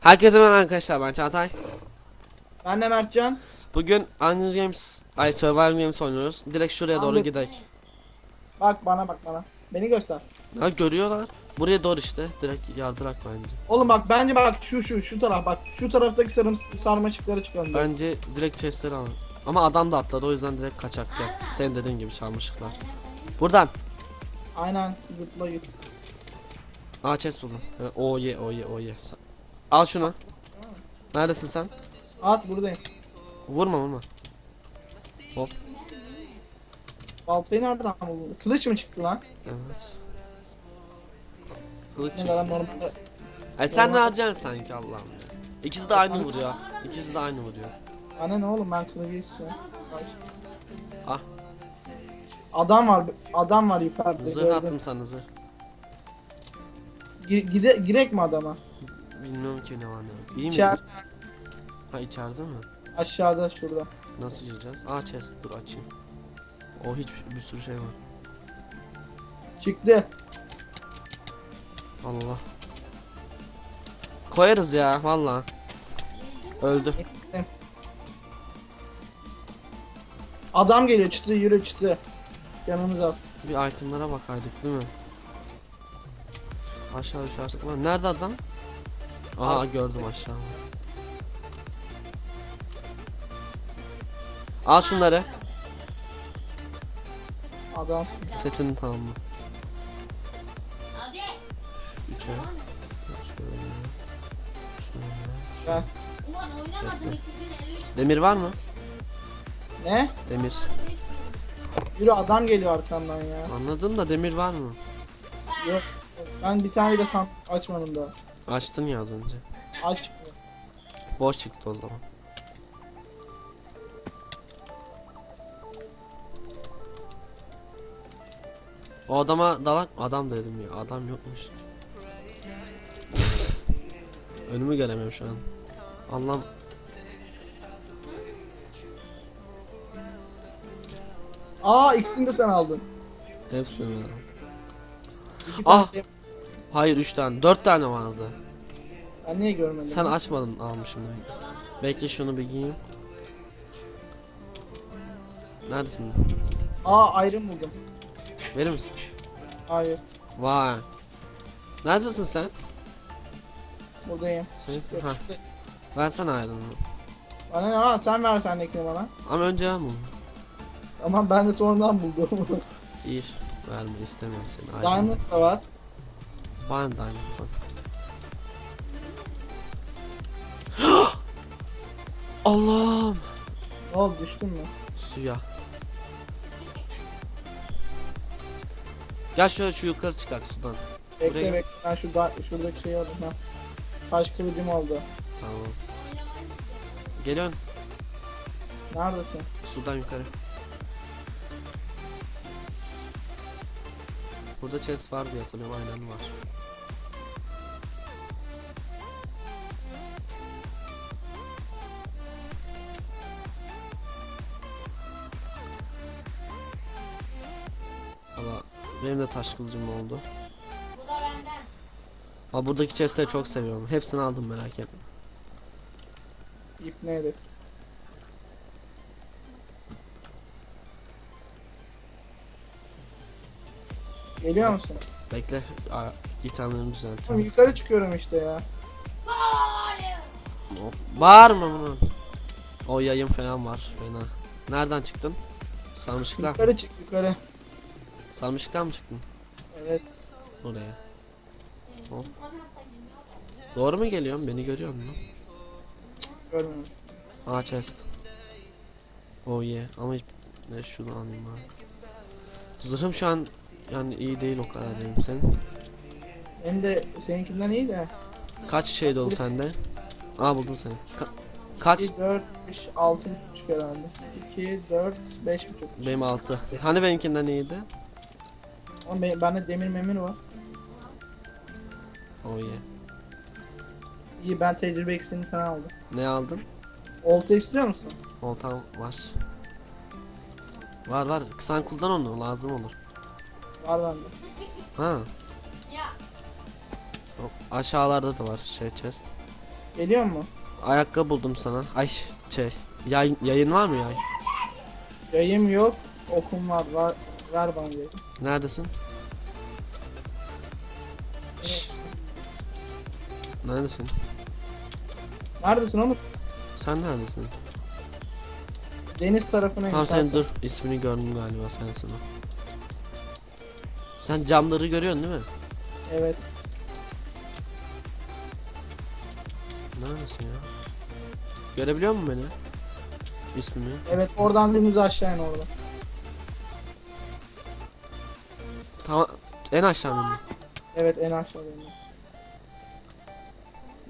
Herkese merhaba arkadaşlar ben Çağatay. Ben de Mertcan. Bugün Hunger Games, ay Survival Games oynuyoruz. Direkt şuraya doğru Abi. gidelim. Bak bana bak bana. Beni göster. Ha görüyorlar. Buraya doğru işte. Direkt yardırak bence. Oğlum bak bence bak şu şu şu taraf bak. Şu taraftaki sarım sarmaşıkları çıkalım. Ben... Bence direkt chestleri alın. Ama adam da atladı o yüzden direkt kaçak gel. Senin dediğin gibi çalmışlıklar. Buradan. Aynen zıpla git. Aa chest buldum. Ha, O ye o ye o ye. Sa- Al şunu. Neredesin sen? At buradayım. Vurma vurma. Baltayı nereden buldun? Kılıç mı çıktı lan? Evet. Kılıç Ne normalde. Ay sen ne harcayacaksın sanki Allah'ım ya. İkisi de aynı vuruyor. İkisi de aynı vuruyor. Bana ne oğlum ben kılıcı istiyorum. Ay. Ah. Adam var adam var yukarıda. Zırh gördüm. attım sana zırh. Gi- gide girek mi adama? Bilmiyorum ki ne var ne yok. İyi mi? İçeride Ha içeride mi? aşağıda şurada. Nasıl gireceğiz? Aa chest dur açayım. O hiç bir sürü şey var. Çıktı. Allah. Koyarız ya valla. Öldü. Adam geliyor çıktı yürü çıktı. Canımız az. Bir itemlara bakaydık değil mi? Aşağı düşersek var. Nerede adam? Aha gördüm aşağı. Al şunları. Adam. Setini tamamla. Üçe. Şöyle. Demir var mı? Ne? Demir. Yürü adam geliyor arkandan ya. Anladım da demir var mı? Yok. Ben bir tane bile san açmadım da. Açtın ya az önce. Aç. Boş çıktı o zaman. O adama dalak adam dedim ya adam yokmuş. Önümü göremiyorum şu an. Allah'ım Aa ikisini de sen aldın. hepsini. İki Ah! Hayır 3 tane 4 tane vardı. Ben niye görmedim? Sen açmadın almışım demek. Bekle şunu bir giyeyim. Neredesin? Aa ayrım buldum. Verir misin? Hayır. Vay. Neredesin sen? Buradayım. Sen Yok, ha, işte. versene ayrını. Bana ne ha sen ver sendekini bana. Ama önce ben bunu. Ama ben de sonradan buldum. İyi. Verme istemiyorum seni. Ayrını. Diamond da var. Bana diamond var. Allah'ım. Oldu düştün mü? Suya. Gel şöyle şu yukarı çıkak sudan. Bekle Buraya- bekle ben şurada, şuradaki şeyi alayım ha. Taş kılıcım oldu. Tamam. Geliyorsun Neredesin? sudan yukarı. Burada chest var diye hatırlıyorum aynen var. Valla benim de taş kılıcım oldu. Bu da benden. Ama buradaki chestleri çok seviyorum. Hepsini aldım merak etme. İp ne Geliyor musun? Bekle. Aa, itemlerimi Oğlum düzeltiyorum. yukarı çıkıyorum işte ya. Hop, Bağırma bunu. O yayın falan var fena. Nereden çıktın? Sarmışıklar. Yukarı çık yukarı. Sarmışıklar mı çıktın? Evet. Oraya. Hop. Doğru mu geliyorum? Beni görüyor musun? Görmüyorum. Aa chest. Oh yeah. Ama hiç- ne şunu alayım abi. Zırhım şu an yani iyi değil o kadar benim senin. Benim de seninkinden iyi de. Kaç şey dolu sende? Aa buldum seni. Ka- kaç? 2, 4, 5, 6 buçuk herhalde. 2, 4, 5 buçuk. Benim 6. Hani benimkinden iyiydi? Ama benim, bende demir memir var. Oh yeah. İyi ben tecrübe eksiğini falan aldım. Ne aldın? Olta istiyor musun? Oltam var. Var var. Sen kullan onu lazım olur. Var bende. Ha. Ya o Aşağılarda da var şey chest. Geliyor mu? Ayakkabı buldum sana. Ay şey. Yay, yayın var mı yay? Yayım yok. Okum var. var. Ver bana yayı. Neredesin? Şşş. Neredesin? Neredesin oğlum? Sen neredesin? Deniz tarafına Tamam in. sen dur. İsmini gördüm galiba sensin o. Sen camları görüyorsun değil mi? Evet. Neredesin ya? Görebiliyor musun beni? İsmini. Evet oradan dümdüz aşağı in orada. Tamam. En aşağıda mı? Evet en aşağıdayım.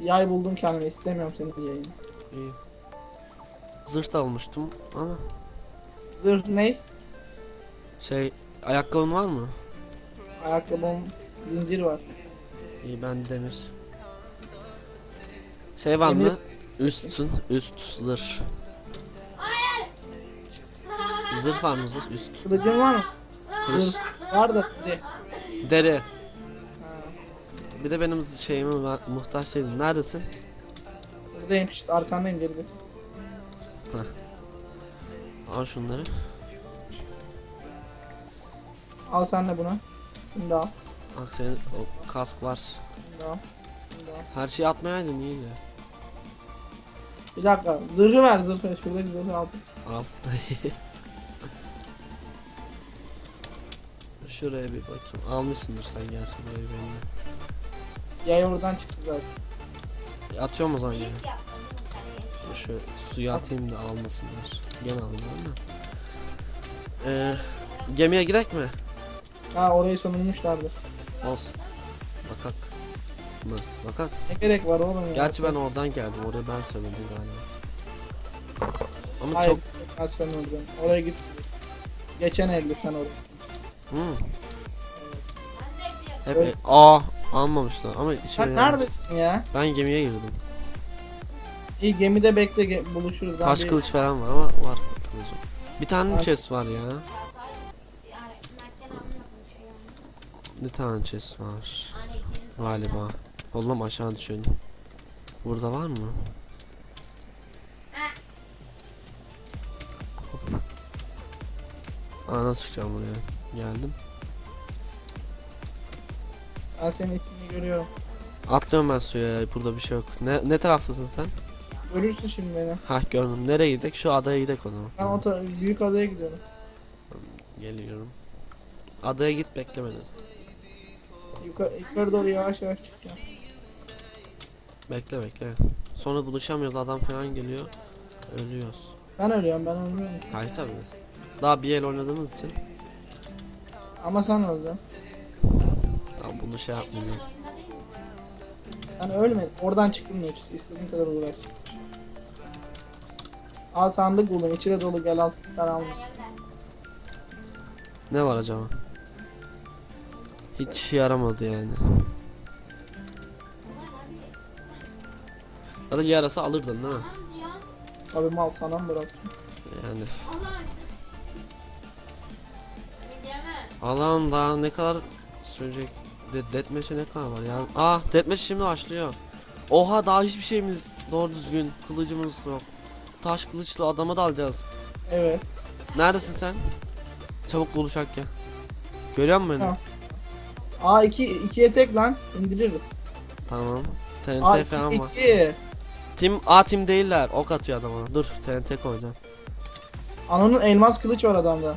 Yay buldum kendime istemiyorum senin yayını. İyi. Zırh da almıştım ama Zırh ne? şey ayakkabın var mı? Ayakkabım zincir var. İyi ben demir. Şey var Demir- mı? Üstün, üst zırh. Zırh var mı zırh üst? Kılıcın var mı? Kılıç. Var da deri. Deri. Ha. Bir de benim şeyime var, muhtaç değilim. Neredesin? Buradayım işte arkandayım geride. Al şunları. Al sen de bunu. Bunu da al. Bak senin o kask var. Bunu da al. Bunu da al. Her şeyi atmayaydın iyiydi. Bir dakika. Zırhı ver zırhı. Şuradaki zırhı al. Al. Şuraya bir bakayım. Almışsındır sen gerçi burayı benimle. Yay oradan çıktı zaten. Atıyorum o zaman ya. İlk. Şu suya atayım da almasınlar. Gene alırlar da. Ee, gemiye gidek mi? Ha orayı sömürmüşlerdir. Olsun. Bakak. Mı? Bakak. Ne gerek var oğlum ya? Gerçi ben oradan geldim. Orayı ben söyledim galiba. Ama Hayır. çok... Ben sömürdüm. Oraya git. Geçen elde sen oraya. Hmm. Hep... Evet. Aa almamışlar ama işime Sen yaradı. neredesin ya? Ben gemiye girdim. İyi gemide bekle ge- buluşuruz. Taş bir- kılıç falan var ama var kılıcım. Bir tane Var. chest var ya. Bir tane chest var. Galiba. Oğlum aşağı düşün. Burada var mı? Aa nasıl çıkacağım buraya? Geldim. Ben senin ismini görüyorum. Atlıyorum ben suya. Burada bir şey yok. Ne, ne taraftasın sen? Görürsün şimdi beni. Hah gördüm. Nereye gidek? Şu adaya gidek o zaman. Ben o büyük adaya gidiyorum. Geliyorum. Adaya git bekle beni. Yukarı, yukarı doğru yavaş yavaş çıkacağım. Bekle bekle. Sonra buluşamıyoruz. Adam falan geliyor. Ölüyoruz. Ben ölüyorum ben ölmüyorum. Hayır tabii. Daha bir el oynadığımız için. Ama sen öldün. Tamam bunu şey değil misin? Sen ölmedin. Oradan çıkılmıyor. İstediğin kadar uğraş. Al sandık buldum. İçi de dolu gel al. Ben. Ben yerden. Ne var acaba? Hiç yaramadı yani. Da yarasa alırdın değil mi? Tabii mal sana mı bırak? Yani. Allah'ım daha ne kadar sürecek? De Deathmatch'e ne kadar var ya? Ah Deathmatch şimdi başlıyor. Oha daha hiçbir şeyimiz doğru düzgün kılıcımız yok. Taş kılıçlı adamı da alacağız. Evet. Neredesin sen? Çabuk buluşak ya. Görüyor musun beni? Tamam. Aa iki, ikiye tek lan. indiririz. Tamam. TNT iki, falan var. iki. Tim A tim değiller. Ok atıyor adama. Dur TNT koyacağım. Ananın elmas kılıç var adamda.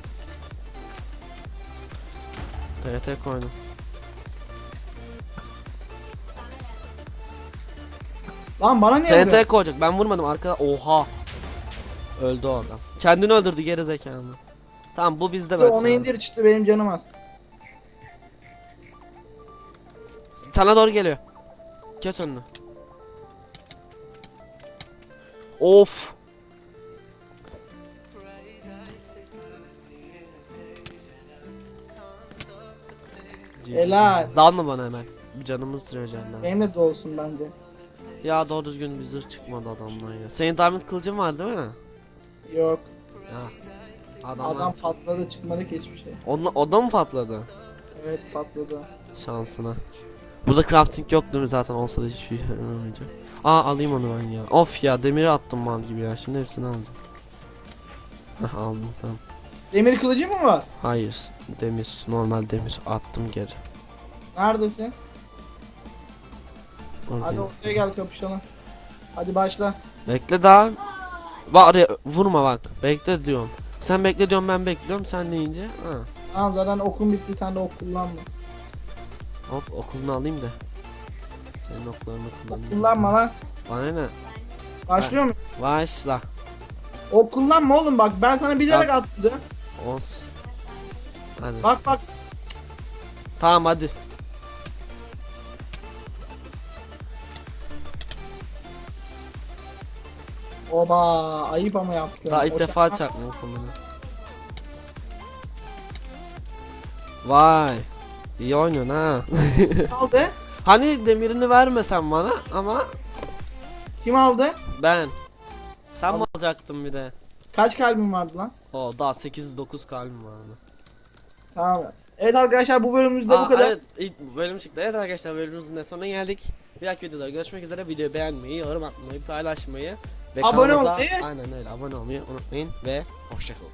TNT koydum. Lan bana niye? TNT koyacak. Ben vurmadım arkada. Oha. Öldü o adam. Kendini öldürdü geri zekalı. Tamam bu bizde ben. Onu indir işte benim canım az. Sana doğru geliyor. Kes önünü. Of. Helal. Dalma bana hemen. Bir canımı süreceğim lazım. Benim de dolsun bence. Ya doğru düzgün bir zırh çıkmadı adamdan ya. Senin diamond kılıcın var değil mi? Yok. Ya. Adamlar Adam patladı çıkmadı ki hiçbir şey. Onla, o da mı patladı? Evet patladı. Şansına. Burada crafting yok değil mi zaten olsa da hiçbir şey olmayacak. Aa alayım onu ben ya. Of ya demiri attım mal gibi ya. Şimdi hepsini alacağım. Hah aldım tamam. Demir kılıcı mı var? Hayır demir normal demir attım geri. Neredesin? Hadi ortaya gel kapışalım. Hadi başla. Bekle daha. Var ya vurma bak. Bekle diyorum. Sen bekle diyorum ben bekliyorum sen deyince. Ha. Tamam zaten okun bitti sen de ok kullanma. Hop okulunu alayım da. Senin oklarını Ok kullanayım. kullanma lan. Bana ne? Başlıyor mu? Başla. Ok kullanma oğlum bak ben sana bilerek attım. Olsun. Hadi. Bak bak Tamam hadi. Oba ayıp ama yaptın. Daha ilk O defa çakma okulunu. Vay. İyi oynuyorsun ha. Aldı? hani demirini vermesen bana ama Kim aldı? ben. Sen mi alacaktın bir de? Kaç kalbin vardı lan? O daha 8-9 kalbim vardı. Tamam. Evet arkadaşlar bu bölümümüzde bu Aa, kadar. Evet ilk bölüm çıktı. Evet arkadaşlar bölümümüzün de sonuna geldik. Bir dahaki videoda görüşmek üzere. Videoyu beğenmeyi, yorum atmayı, paylaşmayı ve Abone kanalımıza- olmayı. Aynen öyle abone olmayı unutmayın ve hoşçakalın.